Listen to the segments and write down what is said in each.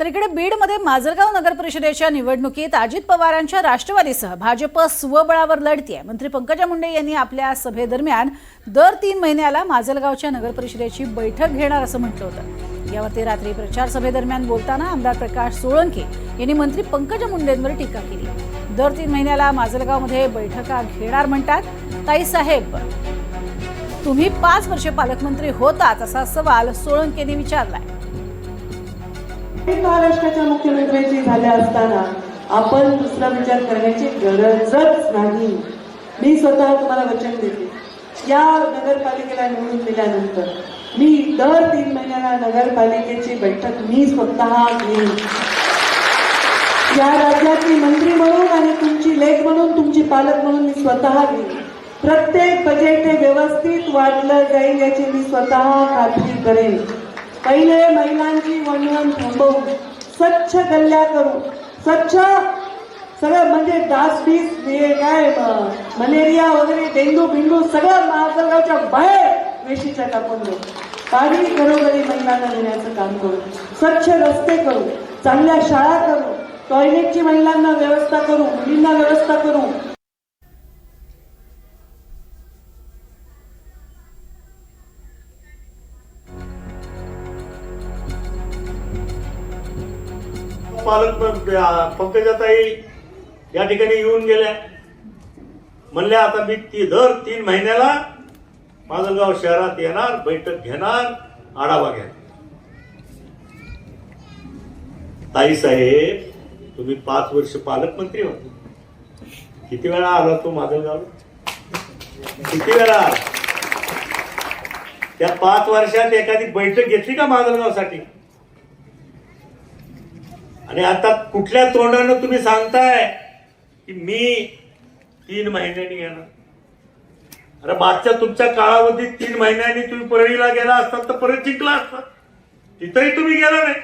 तर इकडे बीडमध्ये माजलगाव नगर परिषदेच्या निवडणुकीत अजित पवारांच्या राष्ट्रवादीसह भाजप स्वबळावर लढतीय. मंत्री पंकजा मुंडे यांनी आपल्या सभेदरम्यान दर तीन महिन्याला माजलगावच्या नगर परिषदेची बैठक घेणार असं म्हटलं होतं. यावरती रात्री प्रचार सभेदरम्यान बोलताना आमदार प्रकाश सोळंके यांनी मंत्री पंकजा मुंडेंवर टीका केली. दर तीन महिन्याला माजलगावमध्ये बैठका घेणार म्हणतात ताईसाहेब तुम्ही पाच वर्षे पालकमंत्री होतात असा सवाल सोळंकेने विचारलाय. महाराष्ट्राच्या मुख्यमंत्र्यांची झाल्या असताना आपण दुसरा विचार करण्याची गरजच नाही. मी स्वतः तुम्हाला वचन देते. या नगरपालिकेला निवडून दिल्यानंतर मी दर तीन महिन्याला नगरपालिकेची बैठक मी स्वतः घेईन. या राज्यातली मंत्री म्हणून आणि तुमची लेख म्हणून तुमची पालक म्हणून मी स्वतः घेईन. प्रत्येक बजेट हे व्यवस्थित वाटलं जाईल याची मी स्वतः खात्री करेन. पहिले महिलांची वणवण थांबवून स्वच्छ गल्ल्या करू. स्वच्छ सगळं म्हणजे डास बीस काय मलेरिया वगैरे डेंग्यू बिंगू सगळं महासर्गाच्या बाहेर वेशीच्या टाकून देऊ. पाणी घरोघरी महिलांना देण्याचं काम करू. स्वच्छ रस्ते करू. चांगल्या शाळा करू. टॉयलेटची महिलांना व्यवस्था करू. मुलींना व्यवस्था करू. पालक पंकजाताई या ठिकाणी येऊन गेल्या. म्हणल्या आता मी ती दर तीन महिन्याला माजलगाव शहरात येणार बैठक घेणार आढावा घ्या ताई साहेब तुम्ही पाच वर्ष पालकमंत्री होते. किती वेळा आला तो माजलगाव? किती वेळा त्या पाच वर्षात एखादी बैठक घेतली का माजलगावसाठी? आणि आता कुठल्या तोंडानं तुम्ही सांगताय की मी तीन महिन्यांनी येणार? अरे मागच्या तुमच्या काळावधीत तीन महिन्यांनी तुम्ही परळीला गेला असतात तर परत जिंकला असता. तिथंही तुम्ही गेला नाही.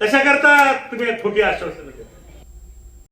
कशा करता तुम्ही खोटी आश्वासन?